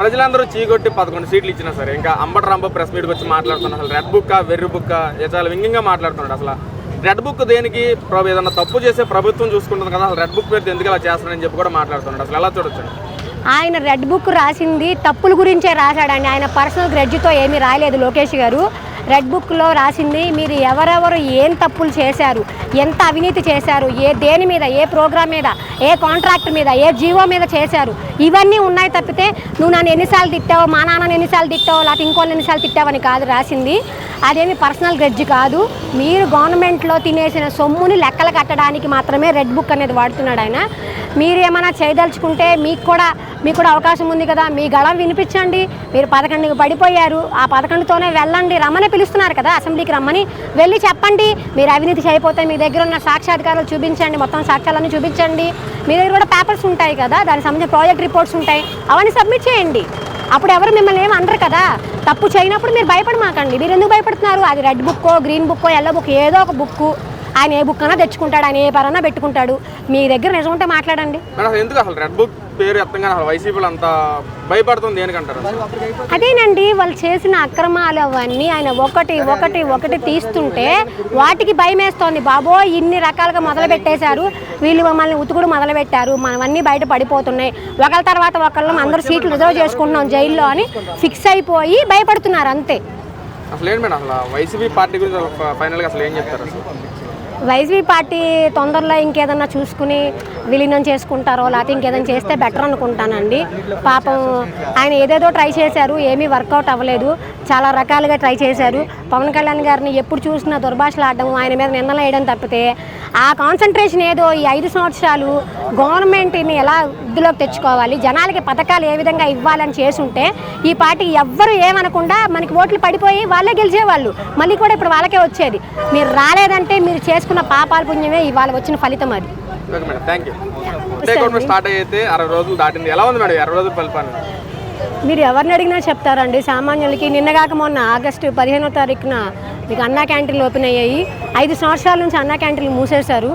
ప్రజలందరూ చీకొట్టి పదకొండు సీట్లు ఇచ్చినా సరే ఇంకా అంబటరాంబ ప్రెస్ మీట్కి వచ్చి మాట్లాడుతున్నాడు అసలు రెడ్ బుక్ వెర్రి బుక్ చాలా వింగింగ్గా మాట్లాడుతున్నాడు అసలు. రెడ్ బుక్ దేనికి ప్రభు ఏదన్నా తప్పు చేసే ప్రభుత్వం చూసుకుంటుంది కదా అసలు రెడ్ బుక్ పేరు ఎందుకు ఇలా చేస్తారని చెప్పి కూడా మాట్లాడుతున్నాడు. అసలు ఎలా చూడొచ్చు? ఆయన రెడ్ బుక్ రాసింది తప్పుల గురించే రాశాడండి. ఆయన పర్సనల్ గ్రెడ్జ్తో ఏమీ రాయలేదు లోకేష్ గారు. రెడ్ బుక్లో రాసింది మీరు ఎవరెవరు ఏం తప్పులు చేశారు ఎంత అవినీతి చేశారు ఏ దేని మీద ఏ ప్రోగ్రామ్ మీద ఏ కాంట్రాక్ట్ మీద ఏ జీవో మీద చేశారు ఇవన్నీ ఉన్నాయి తప్పితే నువ్వు నన్ను ఎన్నిసార్లు తిట్టావు మా నాన్నని ఎన్నిసార్లు తిట్టావు లేకపోతే ఇంకోళ్ళు ఎన్నిసార్లు తిట్టావని కాదు రాసింది. అదేమి పర్సనల్ గ్రెడ్జ్ కాదు. మీరు గవర్నమెంట్లో తినేసిన సొమ్ముని లెక్కలు కట్టడానికి మాత్రమే రెడ్ బుక్ అనేది వాడుతున్నాడు ఆయన. మీరు ఏమైనా చేయదలుచుకుంటే మీకు కూడా మీకు కూడా అవకాశం ఉంది కదా మీ గళం వినిపించండి. మీరు పదకొండుకి పడిపోయారు. ఆ పదకొండుతోనే వెళ్ళండి. రమణ పిలుస్తున్నారు కదా అసెంబ్లీకి రమ్మని. వెళ్ళి చెప్పండి. మీరు అవినీతి చేయకపోతే మీ దగ్గర ఉన్న సాక్ష్యాధికారాలు చూపించండి. మొత్తం సాక్ష్యాలన్నీ చూపించండి. మీ దగ్గర కూడా పేపర్స్ ఉంటాయి కదా దానికి సంబంధించిన ప్రాజెక్ట్ రిపోర్ట్స్ ఉంటాయి. అవన్నీ సబ్మిట్ చేయండి. అప్పుడు ఎవరు మిమ్మల్ని ఏమి అనరు కదా. తప్పు చేయనప్పుడు మీరు భయపడమాకండి మీరు ఎందుకు భయపడుతున్నారు? అది రెడ్ బుక్కో గ్రీన్ బుక్కో ఎల్లో బుక్ ఏదో ఒక బుక్కు ఆయన ఏ బుక్ అన్నా తెచ్చుకుంటాడు. ఆయన ఏ పరన్నా పెట్టుకుంటాడు. మీ దగ్గర నిజం ఉంటే మాట్లాడండి. ఎందుకు అసలు రెడ్ బుక్ పేరు ఎత్తంగానే అసలు వైసీపీలో అంత భయపడుతుంది దేనికంటారు అదేనండి వాళ్ళు చేసిన అక్రమాలు అవన్నీ ఆయన ఒకటి ఒకటి ఒకటి తీస్తుంటే వాటికి భయం వేస్తోంది బాబోయ్ ఇన్ని రకాలుగా మొదలు పెట్టేశారు వీళ్ళు మమ్మల్ని ఉతుకుడు మొదలు పెట్టారు మనవన్నీ బయట పడిపోతున్నాయి. ఒకళ్ళ తర్వాత ఒకళ్ళం అందరూ సీట్లు రిజర్వ్ చేసుకుంటున్నాం జైల్లో అని ఫిక్స్ అయిపోయి భయపడుతున్నారు అంతే. అసలు ఏంటి మేడం అసలు వైసీపీ పార్టీ గురించి ఫైనల్గా అసలు ఏం చెప్తారు అసలు? వైసీపీ పార్టీ తొందరలో ఇంకేదన్నా చూసుకుని విలీనం చేసుకుంటారో లేకపోతే ఇంకేదైనా చేస్తే బెటర్ అనుకుంటానండి. పాపం ఆయన ఏదేదో ట్రై చేశారు ఏమీ వర్కౌట్ అవ్వలేదు. చాలా రకాలుగా ట్రై చేశారు. పవన్ కళ్యాణ్ గారిని ఎప్పుడు చూసినా దుర్భాషలు ఆడడం ఆయన మీద నిందలు వేయడం తప్పితే ఆ కాన్సన్ట్రేషన్ ఏదో ఈ ఐదు సంవత్సరాలు గవర్నమెంట్ని ఎలా వృద్ధిలోకి తెచ్చుకోవాలి. జనాలకి పథకాలు ఏ విధంగా ఇవ్వాలని చేసుంటే ఈ పార్టీ ఎవ్వరు ఏమనకుండా మనకి ఓట్లు పడిపోయి వాళ్ళే గెలిచేవాళ్ళు. మళ్ళీ కూడా ఇప్పుడు వాళ్ళకే వచ్చేది. మీరు రాలేదంటే మీరు చేసుకున్న పాపాల పుణ్యమే ఇవాళ వచ్చిన ఫలితం అది. Okay madam thank you government start అయితే అరవై రోజులు దాటింది. ఎలా ఉంది మేడం? అరవై రోజులు పరిపాలన మీరు ఎవరిని అడిగినా చెప్తారండి. సామాన్యులకి నిన్నగాక మొన్న ఆగస్టు పదిహేనో తారీఖున మీకు అన్నా క్యాంటీన్లు ఓపెన్ అయ్యాయి. ఐదు సంవత్సరాల నుంచి అన్నా క్యాంటీన్లు మూసేశారు.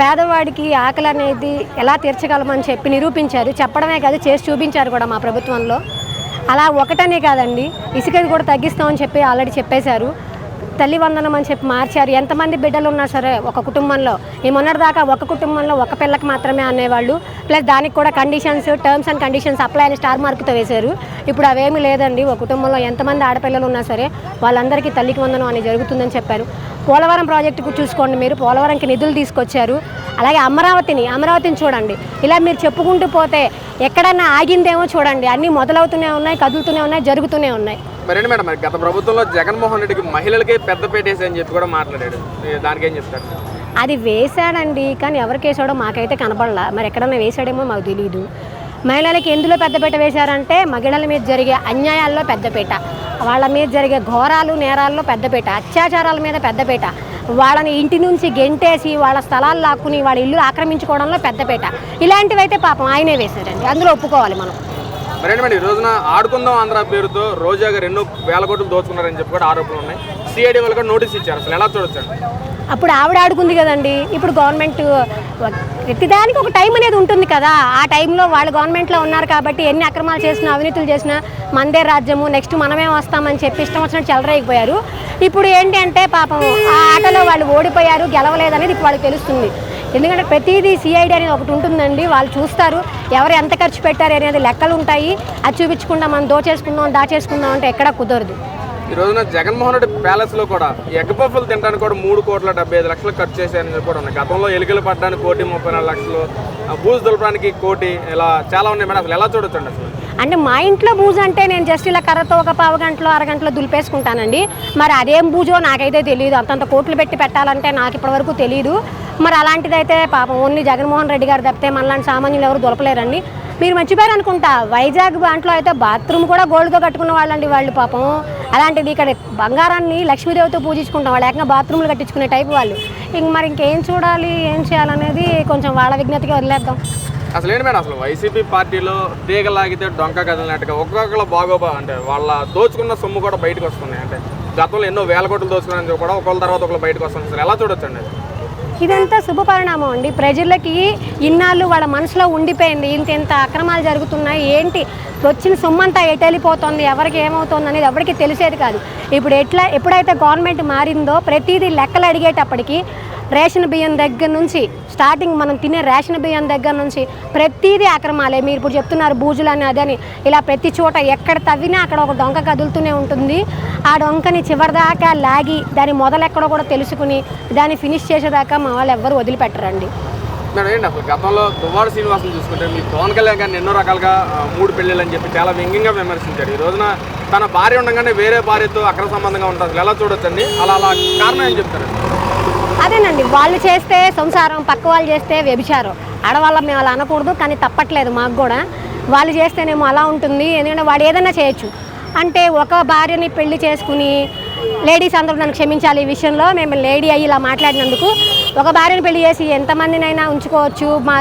పేదవాడికి ఆకలి అనేది ఎలా తీర్చగలమని చెప్పి నిరూపించారు. చెప్పడమే కాదు చేసి చూపించారు కూడా మా ప్రభుత్వంలో. అలా ఒకటనే కాదండి ఇసుకది కూడా తగ్గిస్తామని చెప్పి ఆల్రెడీ చెప్పేశారు. తల్లి వందనం అని చెప్పి మార్చారు. ఎంతమంది బిడ్డలు ఉన్నా సరే ఒక కుటుంబంలో ఈ మొన్నటిదాకా ఒక కుటుంబంలో ఒక పిల్లకి మాత్రమే అనేవాళ్ళు. ప్లస్ దానికి కూడా conditions terms and conditions apply అని స్టార్ మార్కుతో వేశారు. ఇప్పుడు అవేమీ లేదండి. ఒక కుటుంబంలో ఎంతమంది ఆడపిల్లలు ఉన్నా సరే వాళ్ళందరికీ తల్లికి వందనం అని జరుగుతుందని చెప్పారు. పోలవరం ప్రాజెక్టుకు చూసుకోండి మీరు. పోలవరంకి నిధులు తీసుకొచ్చారు. అలాగే అమరావతిని అమరావతిని చూడండి. ఇలా మీరు చెప్పుకుంటూ పోతే ఎక్కడన్నా ఆగిందేమో చూడండి. అన్నీ మొదలవుతూనే ఉన్నాయి కదులుతూనే ఉన్నాయి జరుగుతూనే ఉన్నాయి. మరేంటి మేడం? మరి గత ప్రభుత్వంలో జగన్మోహన్ రెడ్డికి మహిళలకి పెద్ద పెట్టేసి అని చెప్పి కూడా మాట్లాడాడు. దానికి ఏం చెప్తారు? అది వేశాడండి కానీ ఎవరికి వేసాడో మాకైతే కనపడలా మరి ఎక్కడన్నా వేసాడేమో మాకు తెలియదు మహిళలకి ఎందులో పెద్దపీట వేశారంటే మహిళల మీద జరిగే అన్యాయాల్లో పెద్దపీట వాళ్ళ మీద జరిగే ఘోరాలు నేరాల్లో పెద్దపీట అత్యాచారాల మీద పెద్దపీట వాళ్ళని ఇంటి నుంచి గెంటేసి వాళ్ళ స్థలాలు లాక్కుని వాళ్ళ ఇల్లు ఆక్రమించుకోవడంలో పెద్దపీట ఇలాంటివైతే పాపం ఆయనే వేశాడండి అందులో ఒప్పుకోవాలి మనం. మరేంటి మేడం ఈ రోజున ఆడుకుందాం ఆంధ్ర పేరుతో రోజా గారు ఎన్నో వేల కోట్లు దోచుకున్నారని చెప్పి కూడా ఆరోపణలు ఉన్నాయి. సిఐడి వాళ్ళు కూడా నోటీస్ ఇచ్చారు. అసలు ఎలా చూడొచ్చండి? అప్పుడు ఆవిడ ఆడుకుంది కదండి. ఇప్పుడు గవర్నమెంట్ ప్రతిదానికి ఒక టైం అనేది ఉంటుంది కదా. ఆ టైంలో వాళ్ళు గవర్నమెంట్లో ఉన్నారు కాబట్టి ఎన్ని అక్రమాలు చేసినా అవినీతులు చేసినా మందే రాజ్యము నెక్స్ట్ మనమే వస్తామని చెప్పి ఇష్టం వచ్చినట్టు చెలరేగిపోయారు. ఇప్పుడు ఏంటి అంటే పాపం ఆ ఆటలో వాళ్ళు ఓడిపోయారు గెలవలేదనేది ఇప్పుడు వాళ్ళకి తెలుస్తుంది. ఎందుకంటే ప్రతిదీ సిఐడి అనేది ఒకటి ఉంటుందండి. వాళ్ళు చూస్తారు ఎవరు ఎంత ఖర్చు పెట్టారు అనేది లెక్కలు ఉంటాయి. అది చూపించకుండా మనం దోచేసుకుందాం దాచేసుకుందాం అంటే ఎక్కడా కుదరదు. ఈ రోజున జగన్మోహన్ రెడ్డి ప్యాలెస్లో కూడా ఎగ్ పఫ్ఫులు తినడానికి కూడా మూడు కోట్ల డెబ్బై ఐదు లక్షలు ఖర్చు చేశారని చెప్పి కూడా ఉన్నాయి గతంలో ఎలుకలు పట్టడానికి కోటి ముప్పై నాలుగు లక్షలు ఆ, బూజు దులపడానికి కోటి ఇలా చాలా ఉన్నాయి మేడం. అసలు ఎలా చూడొచ్చండి అసలు? అంటే మా ఇంట్లో బూజు అంటే నేను జస్ట్ ఇలా కర్రతో ఒక పావు గంటలో అరగంటలో దులిపేసుకుంటానండి. మరి అదేం బూజో నాకైతే తెలియదు అంతంత కోట్లు పెట్టి పెట్టాలంటే నాకు ఇప్పటివరకు తెలియదు మరి అలాంటిదైతే పాపం ఓన్లీ జగన్మోహన్ రెడ్డి గారు తప్పితే మనలాంటి సామాన్యులు ఎవరు దులపలేరండి మీరు మర్చిపోయారు అనుకుంటా. వైజాగ్ దాంట్లో అయితే బాత్రూమ్ కూడా గోల్డ్తో కట్టుకున్న వాళ్ళండి వాళ్ళు పాపం. అలాంటిది ఇక్కడ బంగారాన్ని లక్ష్మీదేవితో పూజించుకుంటాం. వాళ్ళు ఏకంగా బాత్రూమ్లు కట్టించుకునే టైప్ వాళ్ళు. ఇంక మరి ఇంకేం చూడాలి ఏం చేయాలనేది కొంచెం వాళ్ళ విజ్ఞతకి వదిలేద్దాం. అసలు ఏంటి మేడం? అసలు వైసీపీ పార్టీలో తీగలాగితే డొంక కదిలినట్టుగా ఒక్కొక్కరు బాగోబా అంటే వాళ్ళ దోచుకున్న సొమ్ము కూడా బయటకు వస్తున్నాయి. అంటే గతంలో ఎన్నో వేల కోట్లు దోచుకున్నాయని కూడా ఒకళ్ళ తర్వాత ఒకళ్ళు బయటకు వస్తుంది అసలు ఎలా చూడొచ్చండి అది? ఇదంతా శుభ పరిణామం అండి. ప్రజలకి ఇన్నాళ్ళు వాళ్ళ మనసులో ఉండిపోయింది. ఇంత ఇంత అక్రమాలు జరుగుతున్నాయి. ఏంటి? వచ్చిన సొమ్మంతా ఎటు వెళ్ళిపోతుంది ఎవరికి ఏమవుతుంది అనేది ఎవరికి తెలిసేది కాదు. ఇప్పుడు ఎట్లా ఎప్పుడైతే గవర్నమెంట్ మారిందో ప్రతిదీ లెక్కలు అడిగేటప్పటికి రేషన్ బియ్యం దగ్గర నుంచి స్టార్టింగ్ మనం తినే రేషన్ బియ్యం దగ్గర నుంచి ప్రతిదీ అక్రమాలే. మీరు ఇప్పుడు చెప్తున్నారు బూజులు అని అదని ఇలా ప్రతి చోట ఎక్కడ తవ్వినా అక్కడ ఒక డొంక కదులుతూనే ఉంటుంది. ఆ డొంకని చివరిదాకా లాగి దాని మొదలెక్కడో కూడా తెలుసుకుని దాన్ని ఫినిష్ చేసేదాకా మా వాళ్ళు ఎవ్వరు వదిలిపెట్టరండి. మేడం ఏంటి అసలు గతంలో దువ్వాడ శ్రీనివాసం చూసుకుంటే మీ పవన్ కళ్యాణ్ గారిని ఎన్నో రకాలుగా మూడు పెళ్ళిళ్ళు అని చెప్పి చాలా వ్యంగ్యంగా విమర్శించాడు. ఈ రోజున తన భార్య ఉండగానే వేరే భార్యతో అక్ర సంబంధంగా ఉంటుంది అసలు ఎలా చూడొచ్చండి? అలా అలా కారణం ఏం చెప్తారు? అదేనండి వాళ్ళు చేస్తే సంసారం పక్క వాళ్ళు చేస్తే వ్యభిచారం. ఆడవాళ్ళ మేము అలా అనకూడదు కానీ తప్పట్లేదు మాకు కూడా. వాళ్ళు చేస్తేనేమో అలా ఉంటుంది ఎందుకంటే వాడు ఏదైనా చేయొచ్చు. అంటే ఒక భార్యని పెళ్ళి చేసుకుని లేడీస్ అందరూ నన్ను క్షమించాలి ఈ విషయంలో మేము లేడీ అయ్యి ఇలా మాట్లాడినందుకు ఒక భార్యను పెళ్ళి చేసి ఎంతమందినైనా ఉంచుకోవచ్చు మా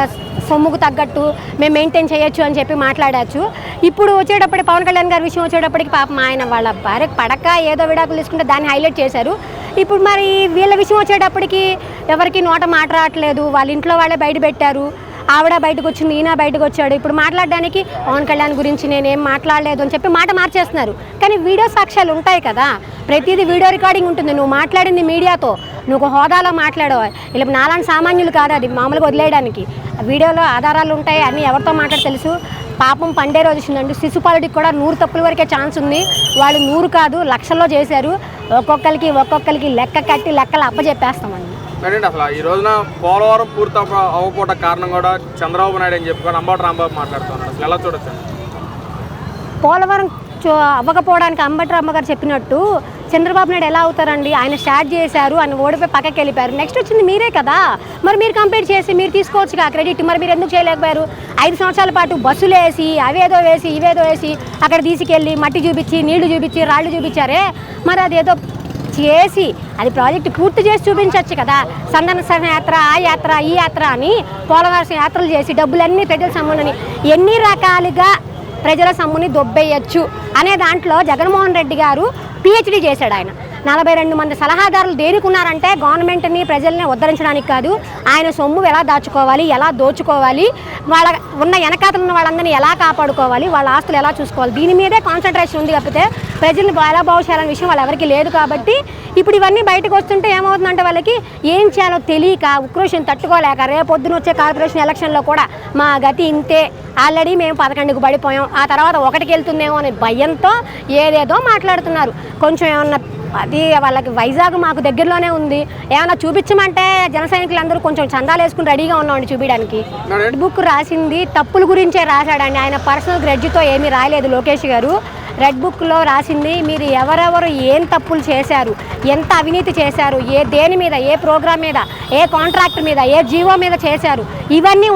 సొమ్ముకు తగ్గట్టు మేము మెయింటైన్ చేయొచ్చు అని చెప్పి మాట్లాడచ్చు. ఇప్పుడు వచ్చేటప్పుడు పవన్ కళ్యాణ్ గారి విషయం వచ్చేటప్పటికి పాపం ఆయన వాళ్ళ భార్య పడక ఏదో విడాకులు తీసుకుంటే దాన్ని హైలైట్ చేశారు. ఇప్పుడు మరి వీళ్ళ విషయం వచ్చేటప్పటికి ఎవరికి నోట మాట రావట్లేదు. వాళ్ళ ఇంట్లో వాళ్ళే బయట పెట్టారు. ఆవిడ బయటకు వచ్చింది ఈయన బయటకు వచ్చాడు. ఇప్పుడు మాట్లాడడానికి పవన్ కళ్యాణ్ గురించి నేనేం మాట్లాడలేదు అని చెప్పి మాట మార్చేస్తున్నారు. కానీ వీడియో సాక్ష్యాలు ఉంటాయి కదా. ప్రతిదీ వీడియో రికార్డింగ్ ఉంటుంది. నువ్వు మాట్లాడింది మీడియాతో. నువ్వు ఒక హోదాలో మాట్లాడవు. ఇలా నాలాంటి సామాన్యులు కాదు అది మామూలుగా వదిలేయడానికి. వీడియోలో ఆధారాలు ఉంటాయి అన్నీ ఎవరితో మాట్లాడి తెలుసు. పాపం పండే రోజు వచ్చిందండి. శిశుపాలుడికి కూడా నూరు తప్పుల వరకే ఛాన్స్ ఉంది. వాళ్ళు నూరు కాదు లక్షల్లో చేశారు. ఒక్కొక్కరికి ఒక్కొక్కరికి లెక్క కట్టి లెక్కలు అప్పచెప్పేస్తామండి అసలు ఈ రోజున పోలవరం పూర్తి అవ్వ- అవ్వకపోవడం కారణం కూడా చంద్రబాబు నాయుడు అని చెప్పుకొని అంబటి రాంబాబు మాట్లాడుతున్నాడు. అసలు ఎలా చూడొచ్చండి? పోలవరం చో- అవ్వకపోవడానికి అంబటి రామ్మగారు చెప్పినట్టు చంద్రబాబు నాయుడు ఎలా అవుతారండి? ఆయన స్టార్ట్ చేశారు ఆయన ఓడిపోయి పక్కకి వెళ్ళిపోయారు. నెక్స్ట్ వచ్చింది మీరే కదా. మరి మీరు కంపేర్ చేసి మీరు తీసుకోవచ్చుగా క్రెడిట్ మరి మీరు ఎందుకు చేయలేకపోయారు? ఐదు సంవత్సరాల పాటు బస్సులు వేసి అవేదో వేసి ఇవేదో వేసి అక్కడ తీసుకెళ్ళి మట్టి చూపించి నీళ్ళు చూపించి రాళ్ళు చూపించారే? మరి అదేదో చేసి అది ప్రాజెక్ట్ పూర్తి చేసి చూపించవచ్చు కదా. సందర్శన యాత్ర ఆ యాత్ర ఈ యాత్ర అని పోలవరం యాత్రలు చేసి డబ్బులన్నీ ప్రజల సమ్మునని ఎన్ని రకాలుగా ప్రజల సమ్ముని దొబ్బేయచ్చు అనే దాంట్లో జగన్మోహన్ రెడ్డి గారు పిహెచ్డి చేశాడు ఆయన. నలభై రెండు మంది సలహాదారులు దేనికున్నారంటే గవర్నమెంట్ని ప్రజల్ని ఉద్ధరించడానికి కాదు ఆయన సొమ్ము ఎలా దాచుకోవాలి ఎలా దోచుకోవాలి వాళ్ళ ఉన్న వెనకాతలు ఉన్న వాళ్ళందరినీ ఎలా కాపాడుకోవాలి వాళ్ళ ఆస్తులు ఎలా చూసుకోవాలి దీని మీదే కాన్సన్ట్రేషన్ ఉంది కాకపోతే ప్రజల్ని ఎలా బాగు చేయాలనే విషయం వాళ్ళ ఎవరికి లేదు కాబట్టి ఇప్పుడు ఇవన్నీ బయటకు వస్తుంటే ఏమవుతుందంటే వాళ్ళకి ఏం చేయాలో తెలియక ఉక్రోషం తట్టుకోలేక రేపొద్దున వచ్చే కార్పొరేషన్ ఎలక్షన్లో కూడా మా గతి ఇంతే. ఆల్రెడీ మేము పదకొండుకు పడిపోయాం. ఆ తర్వాత ఒకటికి వెళ్తుందేమో అనే భయంతో ఏదేదో మాట్లాడుతున్నారు. కొంచెం ఏమన్నా అది వాళ్ళకి వైజాగ్ మాకు దగ్గరలోనే ఉంది. ఏమైనా చూపించమంటే జన సైనికులందరూ కొంచెం చందాలు వేసుకుని రెడీగా ఉన్నామండి చూపించడానికి. బుక్ రాసింది తప్పుల గురించే రాశాడండి. ఆయన పర్సనల్ గ్రెడ్జ్తో ఏమీ రాయలేదు లోకేష్ గారు. రెడ్ బుక్లో రాసింది మీరు ఎవరెవరు ఏం తప్పులు చేశారు ఎంత అవినీతి చేశారు ఏ దేని మీద ఏ ప్రోగ్రామ్ మీద ఏ కాంట్రాక్ట్ మీద ఏ జీవో మీద చేశారు ఇవన్నీ